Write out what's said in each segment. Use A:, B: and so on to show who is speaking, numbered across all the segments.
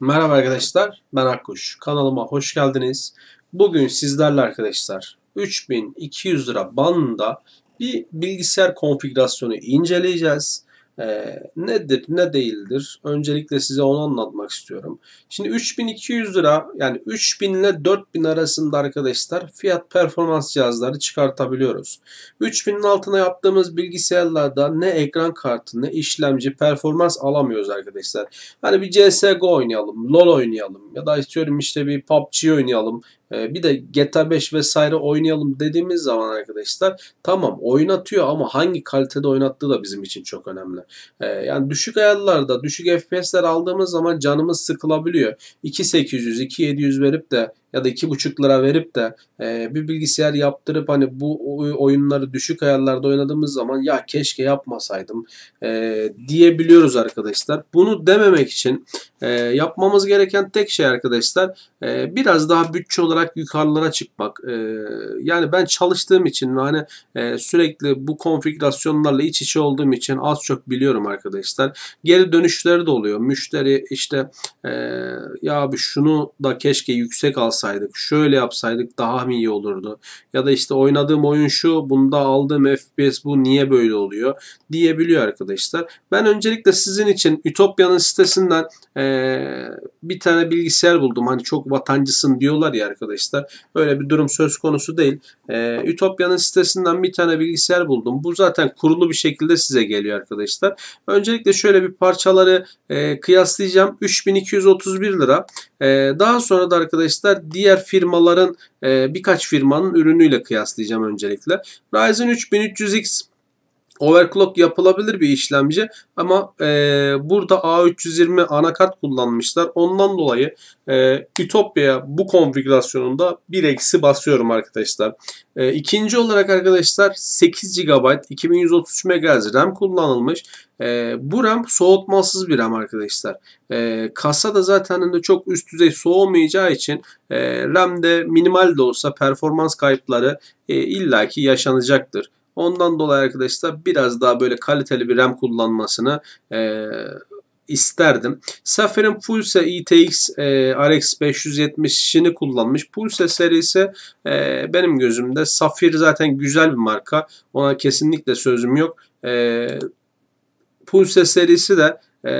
A: Merhaba arkadaşlar, ben Akkuş. Kanalıma hoş geldiniz. Bugün sizlerle arkadaşlar 3200 lira bandında bir bilgisayar konfigürasyonu inceleyeceğiz. Ee, nedir, ne değildir? Öncelikle size onu anlatmak istiyorum. Şimdi 3200 lira yani 3000 ile 4000 arasında arkadaşlar fiyat performans cihazları çıkartabiliyoruz. 3000'in altına yaptığımız bilgisayarlarda ne ekran kartı ne işlemci performans alamıyoruz arkadaşlar. Hani bir CSGO oynayalım, LoL oynayalım ya da istiyorum işte bir PUBG oynayalım bir de GTA 5 vesaire oynayalım dediğimiz zaman arkadaşlar tamam oynatıyor ama hangi kalitede oynattığı da bizim için çok önemli. Ee, yani düşük ayarlarda düşük FPS'ler aldığımız zaman canımız sıkılabiliyor. 2800 2700 verip de ya da 2,5 lira verip de e, bir bilgisayar yaptırıp hani bu oyunları düşük ayarlarda oynadığımız zaman ya keşke yapmasaydım e, diyebiliyoruz arkadaşlar. Bunu dememek için e, yapmamız gereken tek şey arkadaşlar e, biraz daha bütçe olarak yukarılara çıkmak. E, yani ben çalıştığım için ve hani e, sürekli bu konfigürasyonlarla iç içe olduğum için az çok biliyorum arkadaşlar. Geri dönüşleri de oluyor. Müşteri işte e, ya abi şunu da keşke yüksek alsın yapsaydık, şöyle yapsaydık daha mı iyi olurdu? Ya da işte oynadığım oyun şu, bunda aldığım FPS bu niye böyle oluyor diyebiliyor arkadaşlar. Ben öncelikle sizin için Ütopya'nın sitesinden ee, bir tane bilgisayar buldum. Hani çok vatancısın diyorlar ya arkadaşlar. Öyle bir durum söz konusu değil. Ee, Ütopya'nın sitesinden bir tane bilgisayar buldum. Bu zaten kurulu bir şekilde size geliyor arkadaşlar. Öncelikle şöyle bir parçaları e, kıyaslayacağım. 3231 lira. E, daha sonra da arkadaşlar diğer firmaların birkaç firmanın ürünüyle kıyaslayacağım öncelikle. Ryzen 3300X overclock yapılabilir bir işlemci ama e, burada A320 anakart kullanmışlar. Ondan dolayı e, Ütopya bu konfigürasyonunda bir eksi basıyorum arkadaşlar. E, ikinci olarak arkadaşlar 8 GB 2133 MHz RAM kullanılmış. E, bu RAM soğutmasız bir RAM arkadaşlar. E, kasa da zaten de çok üst düzey soğumayacağı için e, RAM'de minimal de olsa performans kayıpları e, illaki yaşanacaktır. Ondan dolayı arkadaşlar biraz daha böyle kaliteli bir RAM kullanmasını e, isterdim. Safirin Pulse ITX e, RX 570'ini kullanmış. Pulse serisi e, benim gözümde Safir zaten güzel bir marka. Ona kesinlikle sözüm yok. E, Pulse serisi de e,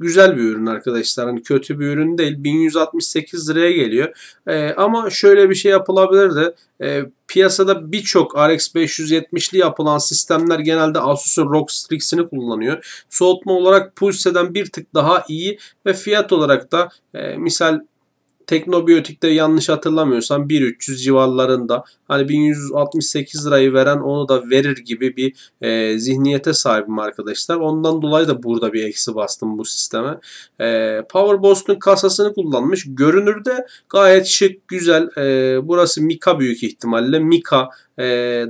A: güzel bir ürün arkadaşlar. Hani kötü bir ürün değil. 1168 liraya geliyor. E, ama şöyle bir şey yapılabilirdi. E, piyasada birçok RX 570'li yapılan sistemler genelde Asus'un ROG Strix'ini kullanıyor. Soğutma olarak Pulse'den bir tık daha iyi ve fiyat olarak da e, misal Teknobiyotik'te yanlış hatırlamıyorsam 1.300 civarlarında hani 1168 lirayı veren onu da verir gibi bir e, zihniyete sahibim arkadaşlar. Ondan dolayı da burada bir eksi bastım bu sisteme. E, Power kasasını kullanmış. Görünürde gayet şık, güzel. E, burası Mika büyük ihtimalle. Mika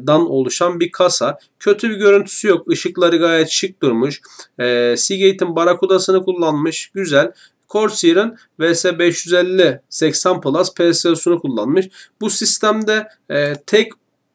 A: dan oluşan bir kasa. Kötü bir görüntüsü yok. Işıkları gayet şık durmuş. E, Seagate'in Barakuda'sını kullanmış. Güzel. Corsair'ın VS550 80 Plus PSU'sunu kullanmış. Bu sistemde e, tek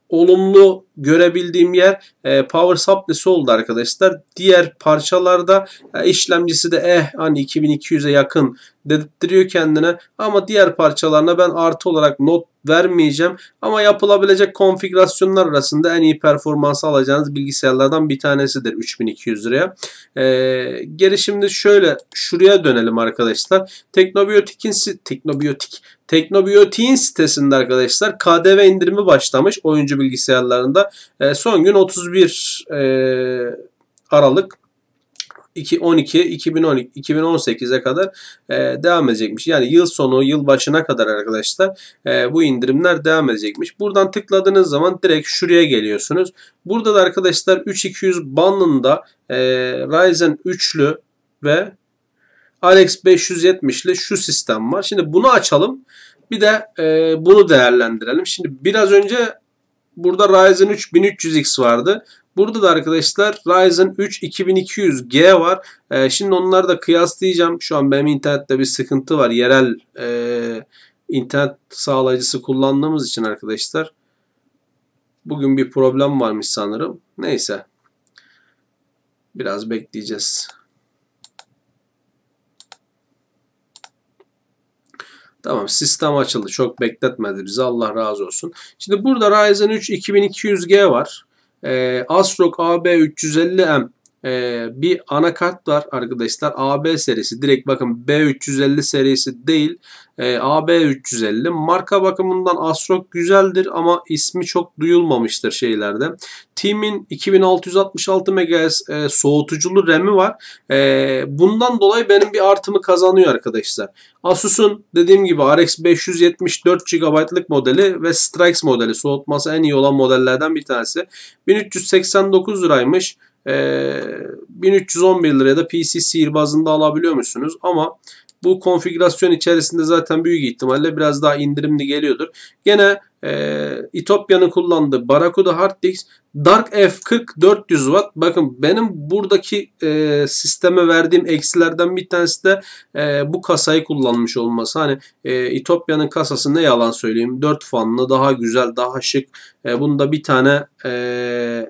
A: olumlu görebildiğim yer e, power supply'si oldu arkadaşlar. Diğer parçalarda e, işlemcisi de eh hani 2200'e yakın dedirtiyor kendine ama diğer parçalarına ben artı olarak not vermeyeceğim. Ama yapılabilecek konfigürasyonlar arasında en iyi performansı alacağınız bilgisayarlardan bir tanesidir 3200 liraya. Ee, geri şimdi şöyle şuraya dönelim arkadaşlar. Teknobiyotik'in Teknobiyotik Teknobiyotik'in sitesinde arkadaşlar KDV indirimi başlamış oyuncu bilgisayarlarında. E, son gün 31 e, Aralık 2012 2012 2018'e kadar e, devam edecekmiş. Yani yıl sonu, yıl başına kadar arkadaşlar e, bu indirimler devam edecekmiş. Buradan tıkladığınız zaman direkt şuraya geliyorsunuz. Burada da arkadaşlar 3200 bandında e, Ryzen 3'lü ve RX 570'li şu sistem var. Şimdi bunu açalım. Bir de e, bunu değerlendirelim. Şimdi biraz önce burada Ryzen 3 1300X vardı. Burada da arkadaşlar Ryzen 3 2200G var. Ee, şimdi onları da kıyaslayacağım. Şu an benim internette bir sıkıntı var. Yerel e, internet sağlayıcısı kullandığımız için arkadaşlar. Bugün bir problem varmış sanırım. Neyse. Biraz bekleyeceğiz. Tamam sistem açıldı. Çok bekletmedi bizi. Allah razı olsun. Şimdi burada Ryzen 3 2200G var. Ee, ASRock AB350M ee, bir anakart var arkadaşlar. AB serisi. Direkt bakın B350 serisi değil. Ee, AB350. Marka bakımından ASRock güzeldir ama ismi çok duyulmamıştır şeylerde. Team'in 2666 MHz e, soğutuculu RAM'i var. E, bundan dolayı benim bir artımı kazanıyor arkadaşlar. Asus'un dediğim gibi RX 574 GB'lık modeli ve Strix modeli soğutması en iyi olan modellerden bir tanesi. 1389 liraymış. 1311 liraya da PC sihirbazında alabiliyor musunuz? Ama bu konfigürasyon içerisinde zaten büyük ihtimalle biraz daha indirimli geliyordur. Gene e, İtopya'nın kullandığı Barracuda Hard Disk Dark F40 400 Watt. Bakın benim buradaki e, sisteme verdiğim eksilerden bir tanesi de e, bu kasayı kullanmış olması. Hani e, İtopya'nın kasası ne yalan söyleyeyim 4 fanlı daha güzel daha şık. E, bunda bir tane e,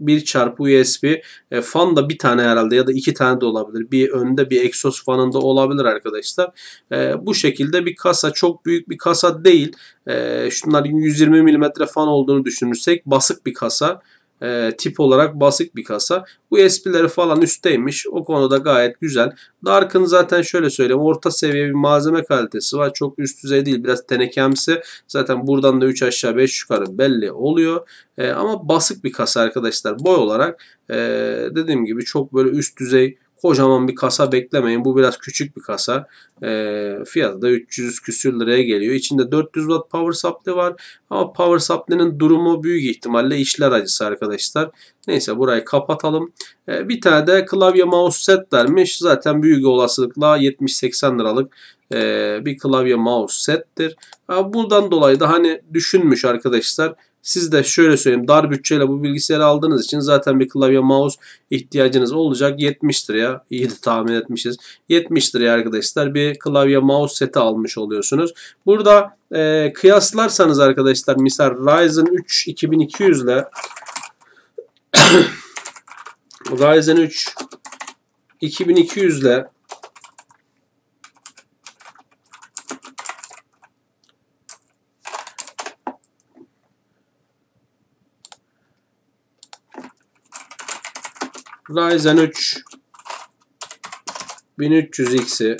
A: 1 çarpı USB e, fan da bir tane herhalde ya da iki tane de olabilir. Bir önde bir egzoz fanında olabilir arkadaşlar. E, bu şekilde bir kasa çok büyük bir kasa değil. E, şunların 120 mm fan olduğunu düşünürsek basık bir kasa e, tip olarak basık bir kasa. USB'leri falan üstteymiş. O konuda gayet güzel. Dark'ın zaten şöyle söyleyeyim orta seviye bir malzeme kalitesi var. Çok üst düzey değil. Biraz tenekemsi. Zaten buradan da 3 aşağı 5 yukarı belli oluyor. E, ama basık bir kasa arkadaşlar. Boy olarak e, dediğim gibi çok böyle üst düzey Kocaman bir kasa beklemeyin. Bu biraz küçük bir kasa. E, fiyatı da 300 küsür liraya geliyor. İçinde 400 watt power supply var. Ama power supply'nin durumu büyük ihtimalle işler acısı arkadaşlar. Neyse burayı kapatalım. E, bir tane de klavye mouse set vermiş. Zaten büyük olasılıkla 70-80 liralık e, bir klavye mouse settir. Buradan dolayı da hani düşünmüş arkadaşlar. Siz de şöyle söyleyeyim dar bütçeyle bu bilgisayarı aldığınız için zaten bir klavye mouse ihtiyacınız olacak. 70 liraya iyi de tahmin etmişiz. 70 liraya arkadaşlar bir klavye mouse seti almış oluyorsunuz. Burada e, kıyaslarsanız arkadaşlar misal Ryzen 3 2200 ile Ryzen 3 2200 ile Ryzen 3 1300X'i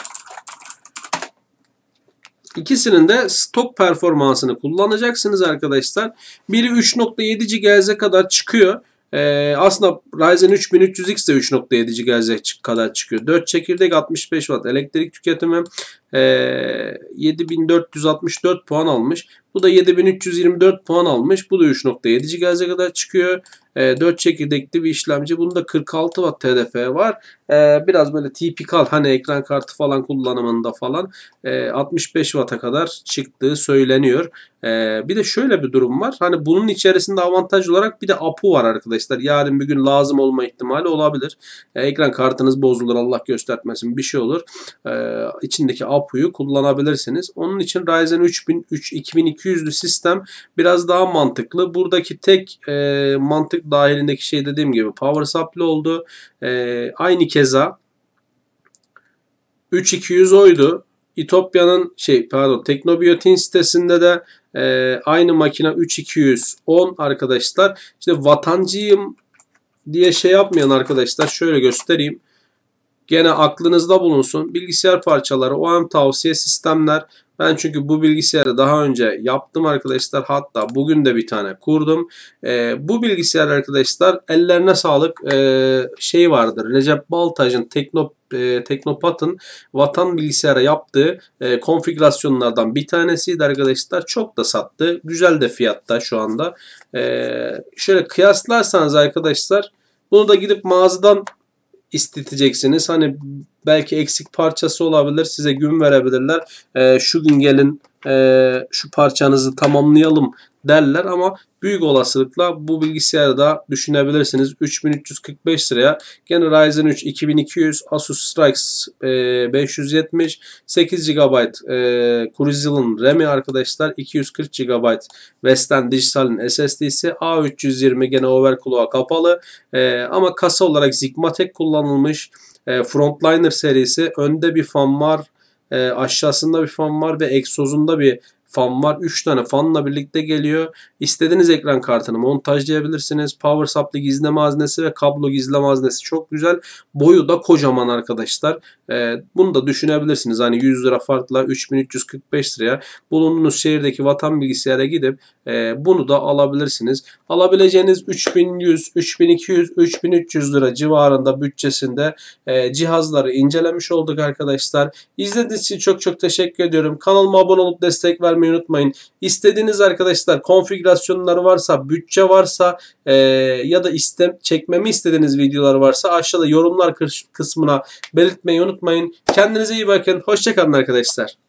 A: İkisinin de stok performansını kullanacaksınız arkadaşlar. Biri 3.7 GHz'e kadar çıkıyor. Ee, aslında Ryzen 3300X de 3.7 GHz kadar çıkıyor. 4 çekirdek 65 Watt elektrik tüketimi 7464 puan almış. Bu da 7324 puan almış. Bu da 3.7 GHz'e kadar çıkıyor. E, ee, 4 çekirdekli bir işlemci. Bunda 46 Watt TDP var. E, biraz böyle tipikal hani ekran kartı falan kullanımında falan e, 65 Watt'a kadar çıktığı söyleniyor. E, bir de şöyle bir durum var. Hani bunun içerisinde avantaj olarak bir de APU var arkadaşlar. Yarın bir gün lazım olma ihtimali olabilir. E, ekran kartınız bozulur Allah göstermesin bir şey olur. E, içindeki APU'yu kullanabilirsiniz. Onun için Ryzen 3000 3 2200'lü sistem biraz daha mantıklı. Buradaki tek e, mantık dahilindeki şey dediğim gibi power supply oldu. E, aynı keza 3200 oydu. İtopya'nın şey pardon Teknobiyotin sitesinde de e, aynı makine 3210 arkadaşlar. İşte vatancıyım diye şey yapmayan arkadaşlar şöyle göstereyim. Gene aklınızda bulunsun. Bilgisayar parçaları, OEM tavsiye sistemler. Ben çünkü bu bilgisayarı daha önce yaptım arkadaşlar. Hatta bugün de bir tane kurdum. E, bu bilgisayar arkadaşlar ellerine sağlık e, şey vardır. Recep Baltaj'ın Tekno e, Teknopat'ın vatan bilgisayara yaptığı e, konfigürasyonlardan bir tanesiydi arkadaşlar. Çok da sattı. Güzel de fiyatta şu anda. E, şöyle kıyaslarsanız arkadaşlar bunu da gidip mağazadan isteteceksiniz. Hani belki eksik parçası olabilir. Size gün verebilirler. E, şu gün gelin e, şu parçanızı tamamlayalım derler ama büyük olasılıkla bu bilgisayarı da düşünebilirsiniz. 3345 liraya gene Ryzen 3 2200 Asus Strix e, 570 8 GB Crucial'ın RAM'i arkadaşlar 240 GB Western Digital'in SSD'si A320 gene overclock'a kapalı e, ama kasa olarak Zigmatek kullanılmış e, Frontliner serisi önde bir fan var E, aşağısında bir fan var ve egzozunda bir fan var. 3 tane fanla birlikte geliyor. İstediğiniz ekran kartını montajlayabilirsiniz. Power supply gizleme haznesi ve kablo gizleme haznesi çok güzel. Boyu da kocaman arkadaşlar. Ee, bunu da düşünebilirsiniz. Hani 100 lira farkla 3345 liraya bulunduğunuz şehirdeki vatan bilgisayara gidip e, bunu da alabilirsiniz. Alabileceğiniz 3100, 3200, 3300 lira civarında bütçesinde e, cihazları incelemiş olduk arkadaşlar. İzlediğiniz için çok çok teşekkür ediyorum. Kanalıma abone olup destek vermeyi unutmayın. İstediğiniz arkadaşlar konfigürasyonları varsa, bütçe varsa e, ya da istem çekmemi istediğiniz videolar varsa aşağıda yorumlar kısmına belirtmeyi unutmayın. Kendinize iyi bakın. Hoşçakalın arkadaşlar.